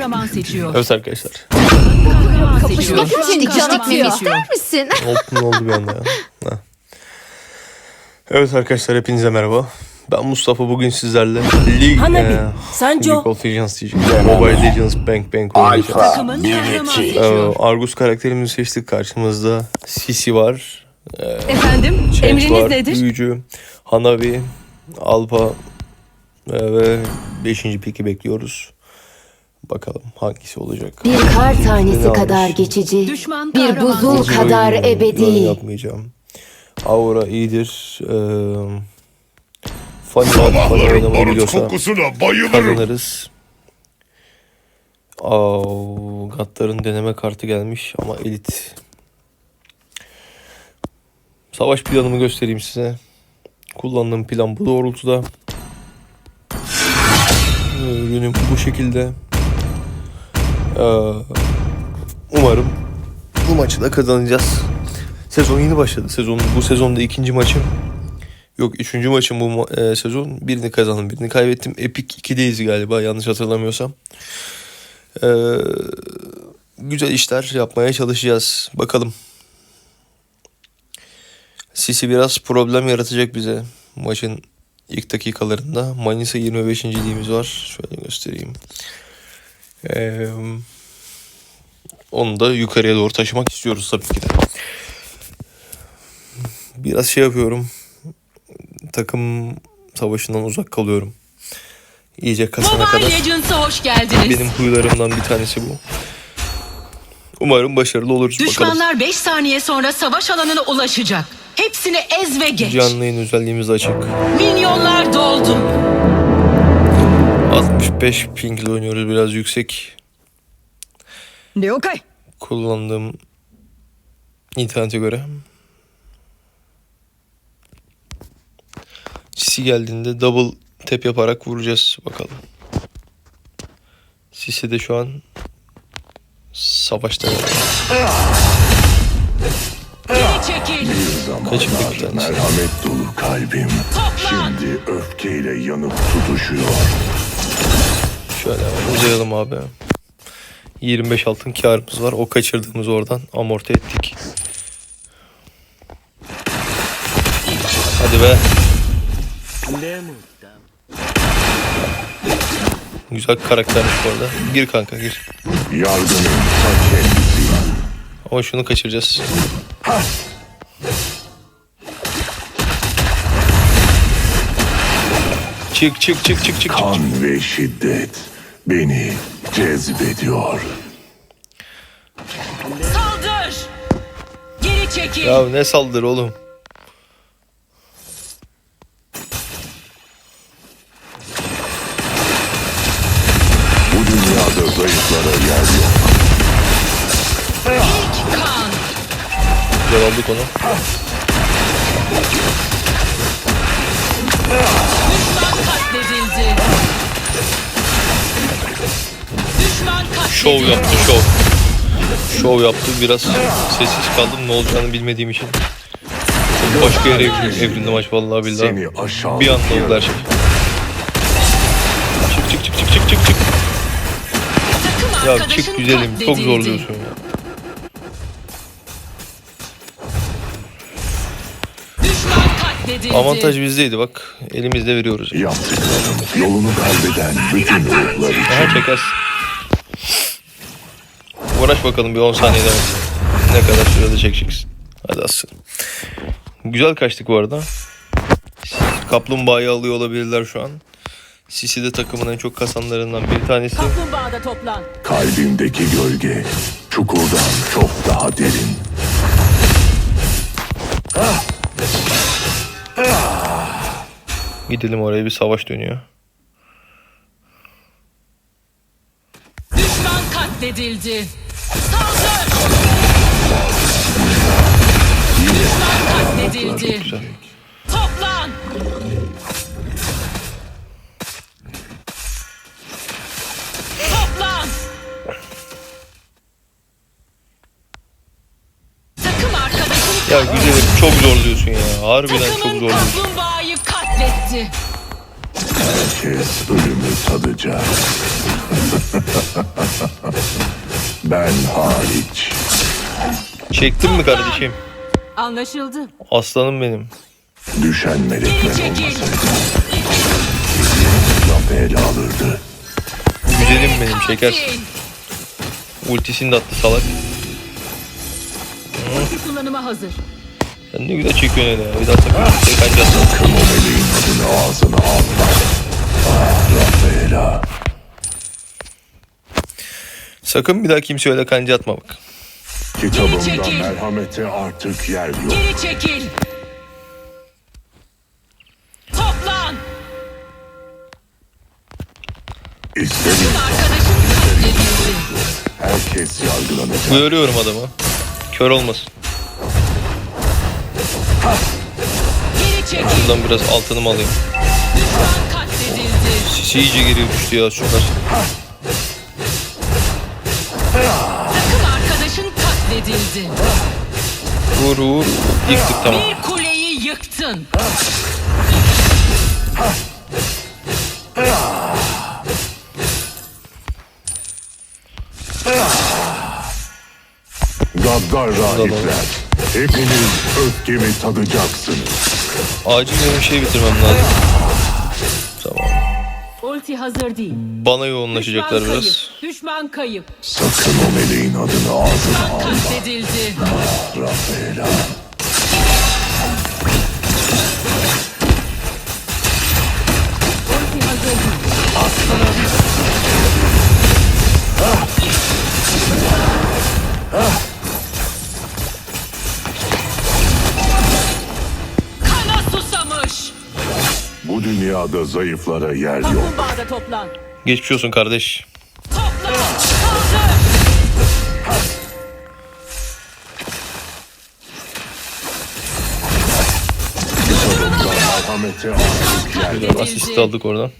kahraman seçiyor. Evet arkadaşlar. Kahraman seçiyor. Kapışmak için Kahraman can atıyor. seçiyor. İster misin? Hop ne oldu bir anda ya. Ha. Evet arkadaşlar hepinize merhaba. Ben Mustafa bugün sizlerle League, Hanabi, e, Sancho. League of Legends diyeceğim. Mobile Legends Bang Bang oynayacağız. Takımın kahraman Ee. Argus karakterimizi seçtik karşımızda. Sisi var. Efendim, Change emriniz var. nedir? Büyücü, Hanabi, Alpa e, ve 5. piki bekliyoruz. Bakalım hangisi olacak. Bir kar tanesi kadar geçici. Düşman Bir kahraman buzul seçiyor. kadar Böyle ebedi. yapmayacağım. Aura iyidir. Ee, Fanny var. Fanny Sabahları oynamayı barut biliyorsa kokusuna bayılırım. kazanırız. Aa, Gattar'ın deneme kartı gelmiş ama elit. Savaş planımı göstereyim size. Kullandığım plan bu doğrultuda. Ürünüm bu şekilde. Ee, umarım bu maçı da kazanacağız. Sezon yeni başladı. Sezon bu sezonda ikinci maçım. Yok üçüncü maçım bu e, sezon. Birini kazandım, birini kaybettim. Epic 2'deyiz galiba yanlış hatırlamıyorsam. Ee, güzel işler yapmaya çalışacağız. Bakalım. Sisi biraz problem yaratacak bize maçın ilk dakikalarında. Manisa 25. liğimiz var. Şöyle göstereyim. Ee, onu da yukarıya doğru taşımak istiyoruz tabii ki de. Biraz şey yapıyorum. Takım savaşından uzak kalıyorum. İyice kasana Mobile kadar. Legends'a hoş geldiniz. Benim huylarımdan bir tanesi bu. Umarım başarılı oluruz bakalım. Düşmanlar 5 saniye sonra savaş alanına ulaşacak. Hepsini ez ve geç. Canlı yayın özelliğimiz açık. Minyonlar doldu. 65 ping ile oynuyoruz biraz yüksek. 了解 Kullandığım internete göre. Sisi geldiğinde double tap yaparak vuracağız bakalım. Sisi de şu an savaşta. Kaçırdık bir tanesi. Merhamet dolu kalbim. Şimdi öfkeyle yanıp tutuşuyor. Şöyle uzayalım abi. 25 altın karımız var. O kaçırdığımız oradan amorti ettik. Hadi be. Güzel karaktermiş bu arada. Gir kanka gir. Kendisi. Ama şunu kaçıracağız. Çık çık çık çık çık. Kan ve şiddet beni cezbediyor. Saldır. Geri çekil. Ya ne saldır oğlum. Bu dünyada zayıflara yer yok. İlk kan. Güzel aldık onu. Şov yaptı şov. Şov yaptı biraz sessiz kaldım ne olacağını bilmediğim için. Çok başka yere evrildi, evrildi maç vallahi billahi. Bir anda oldu her şey. Çık çık çık çık çık çık çık. Ya çık güzelim çok zorluyorsun ya. Düşman katledildi. Avantaj bizdeydi bak. Elimizde veriyoruz. Yaptıklarım yolunu kaybeden bütün ruhlar için. Aha çekersin. Uğraş bakalım bir 10 saniyede ne kadar sürede çekeceksin. Hadi aslanım. Güzel kaçtık bu arada. Kaplumbağayı alıyor olabilirler şu an. Sisi de takımın en çok kasanlarından bir tanesi. Kaplumbağada toplan Kalbimdeki gölge çukurdan çok daha derin. Gidelim oraya bir savaş dönüyor. Düşman katledildi. Katledildi. Toplan. Toplan. Takım arkadaşın Ya güzelim çok zorluyorsun ya. Harbiden çok takımın zorluyorsun. kaplumbağayı katletti. Herkes ölümü tadacak. Ben hariç. Çektin mi kardeşim? Anlaşıldı. Aslanım benim. Düşen melekler olmasaydı. Laf ele alırdı. Güzelim benim şeker. Katil. Ultisini de attı salak. Ulti kullanıma hazır. Sen ne güzel çekiyorsun öyle ya. Bir daha sakın tek anca atma. Sakın o meleğin adını ağzına Sakın bir daha kimse öyle kanca atma bak. Kitabımda merhamete artık yer yok. Geri çekil. Toplan. Katledildi. herkes yargılanacak. Uyarıyorum adamı. Kör olmasın. Buradan biraz altınımı alayım. Sisi iyice geri düştü ya şunlar. Katledildi. Vur vur. Yıktık tamam. Bir kuleyi yıktın. Gaddar rahipler. Hepiniz öfkemi tadacaksınız. Acil benim şey bitirmem lazım. Tamam. Ulti hazır değil. Bana yoğunlaşacaklar Düşman biraz. kayıp. Düşman kayıp. Sakın o meleğin adını ağzına alma. Katledildi. Rafaela. Ulti hazır değil. Kana dünyada zayıflara yer yok. Kaplumbağada toplan. Geçmiş olsun kardeş. Toplan. Asist aldık oradan.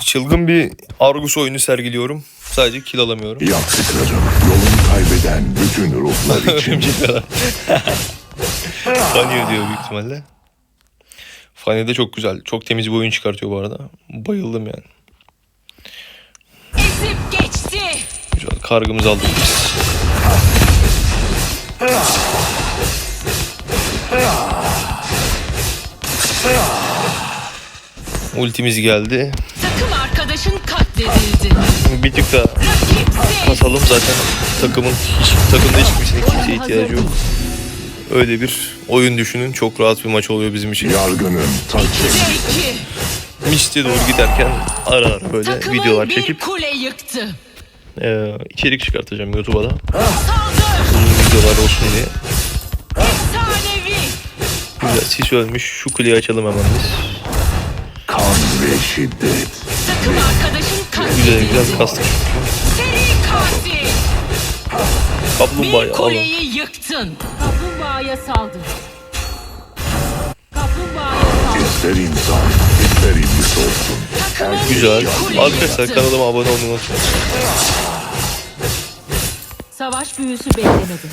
Çılgın bir Argus oyunu sergiliyorum. Sadece kill alamıyorum. Yaptıklarım yolunu kaybeden bütün ruhlar için. Funny diyor büyük ihtimalle. Funny de çok güzel. Çok temiz bir oyun çıkartıyor bu arada. Bayıldım yani. Ezip geçti. Güzel. Kargımızı aldık biz. Ultimiz geldi. Takım arkadaşın katledildi. Bir tık da Rakipsiz. kasalım zaten takımın hiç takımda hiç kimsenin kimseye ihtiyacı yok. Öyle bir oyun düşünün. Çok rahat bir maç oluyor bizim için. yargının ta kendisi. İki. Mis'te doğru giderken ara ara böyle Takımın videolar bir çekip kule yıktı. e, içerik çıkartacağım YouTube'a da. Uzun videolar olsun diye. Güzel sis ölmüş. Şu kuleyi açalım hemen biz. Kan ve şiddet. Takım arkadaşın Güzel katledildi. güzel kastık. Seri katil. Bir kuleyi yıktın. Kaplumbağaya saldır. Kaplumbağaya saldır. İster insan, ister iblis olsun. Takımın Güzel. bir kuleyi Arkadaşlar kanalıma abone olmayı unutmayın. Savaş büyüsü beklemedim.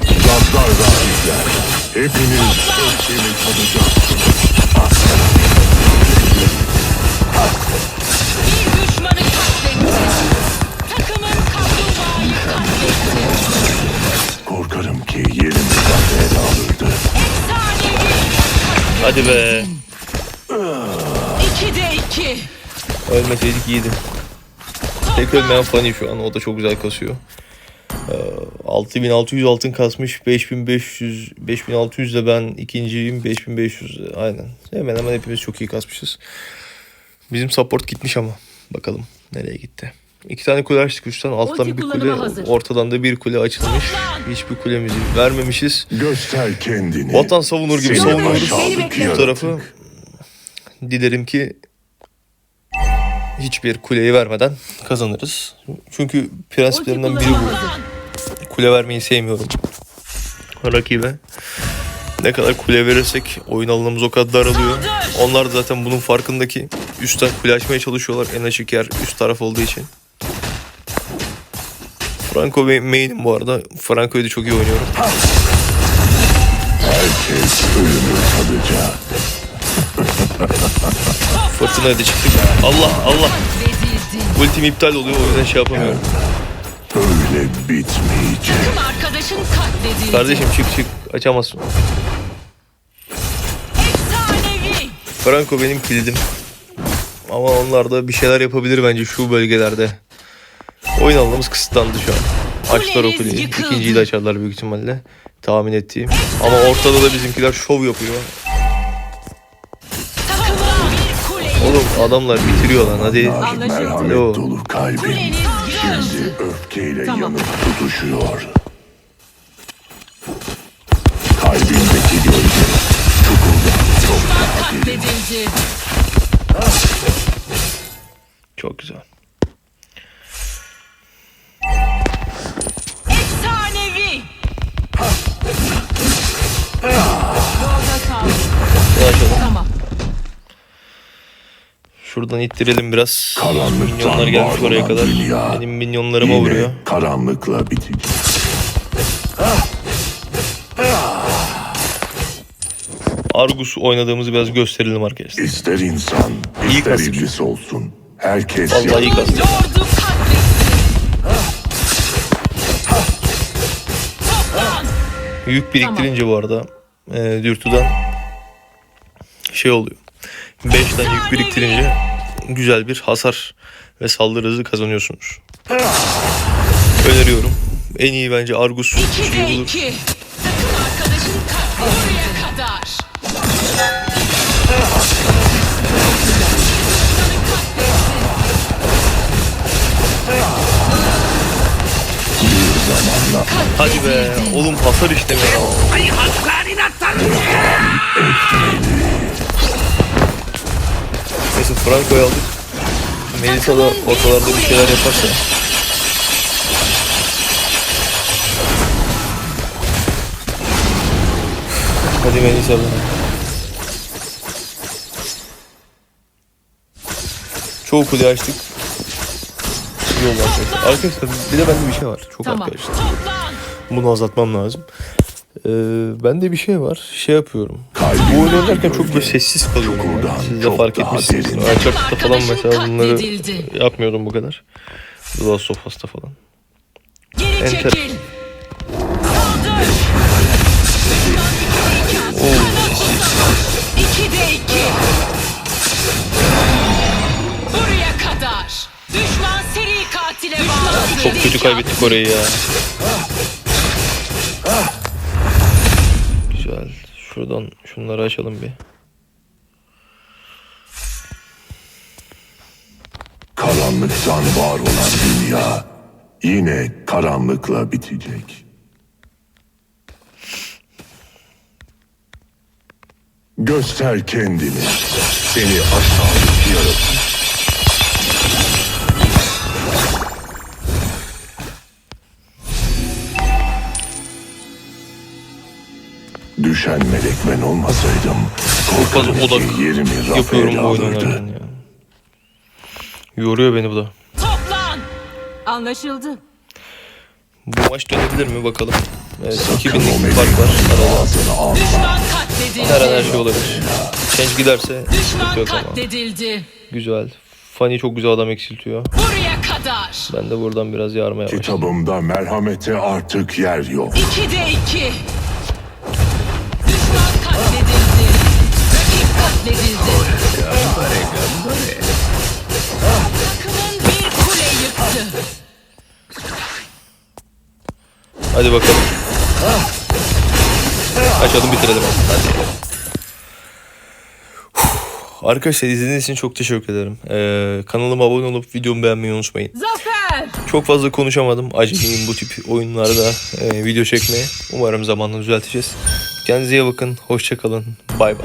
Gaddar rahipler. Hepiniz öfkemi tadacaksınız. Bir düşmanı katletti. Takımın kaplumbağayı katletti. Korkarım ki yerimi ele alırdı. Hadi be. İki de iki. Ölmeseydik iyiydi. Tek ölmeyen Fanny şu an. O da çok güzel kasıyor. Ee, 6600 altın kasmış. 5500 5600 de ben ikinciyim. 5500 de aynen. Hemen hemen hepimiz çok iyi kasmışız. Bizim support gitmiş ama. Bakalım nereye gitti. İki tane kule açtık üstten. Alttan bir kule. hazır. Ortadan da bir kule açılmış. Hiçbir kulemizi vermemişiz. Göster kendini. Vatan savunur gibi Seni savunuyoruz. Bu tarafı dilerim ki hiçbir kuleyi vermeden kazanırız. Çünkü Ulti prensiplerimden biri bu. Kule vermeyi sevmiyorum. Rakibe. Ne kadar kule verirsek oyun alanımız o kadar daralıyor. Onlar da zaten bunun farkındaki üstten kule açmaya çalışıyorlar. En açık yer üst taraf olduğu için. Franco benim main'im bu arada. Franco'yu da çok iyi oynuyorum. Herkes ölümü tadacak. Fırtınaya da çıktık. Allah Allah. Ultim iptal oluyor o yüzden şey yapamıyorum. Böyle bitmeyecek. Arkadaşın katledildi. Kardeşim çık çık. Açamazsın. Efsanevi. Franco benim kilidim. Ama onlar da bir şeyler yapabilir bence şu bölgelerde. Oyun alanımız kısıtlandı şu an. Açtılar o kuleyi. İkinciyi de açarlar büyük ihtimalle. Tahmin ettiğim. Ama ortada da bizimkiler şov yapıyor. Oğlum adamlar bitiriyor lan hadi. Anlaşıldı. Merhamet Yo. dolu kalbim. Şimdi öfkeyle Tamam. yanıp tutuşuyor. Kalbimdeki gölge çukurdan çok. Katledildi. Çok güzel. Şuradan ittirelim biraz. Karanlıktan Minyonlar gelmiş oraya kadar. dünya Benim minyonlarıma vuruyor. karanlıkla bitecek. Argus oynadığımızı biraz gösterelim arkadaşlar. İster insan, İyi ister kasmış. iblis olsun. Herkes Vallahi iyi. Lordu katletti. Toplan. Yük biriktirince bu arada e, dürtüden şey oluyor. 5'ten yük biriktirince güzel bir hasar ve saldırı hızı kazanıyorsunuz. Öneriyorum. En iyi bence Argus şey de bulur. Hadi be oğlum hasar işlemiyor. Neyse Franco'yu aldık. Melisa da ortalarda bir şeyler yaparsa. Hadi Melisa be. Çoğu kule açtık. İyi oldu arkadaşlar. Arkadaşlar bir de bende bir şey var. Çok Tamam. arkadaşlar. Bunu azaltmam lazım. Ee, bende bir şey var. Şey yapıyorum. Bu oynarken çok böyle sessiz kalıyorum. Yani. Siz de çok fark etmişsiniz. Uncharted'da falan mesela bunları yapmıyordum bu kadar. The Last of Us'ta falan. Geri Enter. de. Buraya kadar. Düşman seri katile bağladı. Çok kötü kaybettik orayı ya. Şuradan şunları açalım bir. Karanlıktan var olan dünya yine karanlıkla bitecek. Göster kendini. Seni aşağılık yaratık. Düşen melek ben olmasaydım fazla korkarım odak ki yerimi Yapıyorum Rafael bu oyun alırdı. oynarken ya. Yoruyor beni bu da. Toplan. Anlaşıldı. Bu maç dönebilir mi bakalım. Evet, Sakın 2000'lik o bir fark var. Arada. ağzını. Düşman. Her an her şey olabilir. Change giderse sıkıntı Düşman yok ama. katledildi. Güzel. Fanny çok güzel adam eksiltiyor. Buraya kadar. Ben de buradan biraz yarmaya başladım. Kitabımda merhamete artık yer yok. İki de iki. Hadi bakalım. Açalım bitirelim. Hadi. Arkadaşlar izlediğiniz için çok teşekkür ederim. Ee, kanalıma abone olup videomu beğenmeyi unutmayın. Zafer! Çok fazla konuşamadım. Acemiyim bu tip oyunlarda e, video çekmeye. Umarım zamanla düzelteceğiz. Kendinize iyi bakın. Hoşçakalın. Bay bay.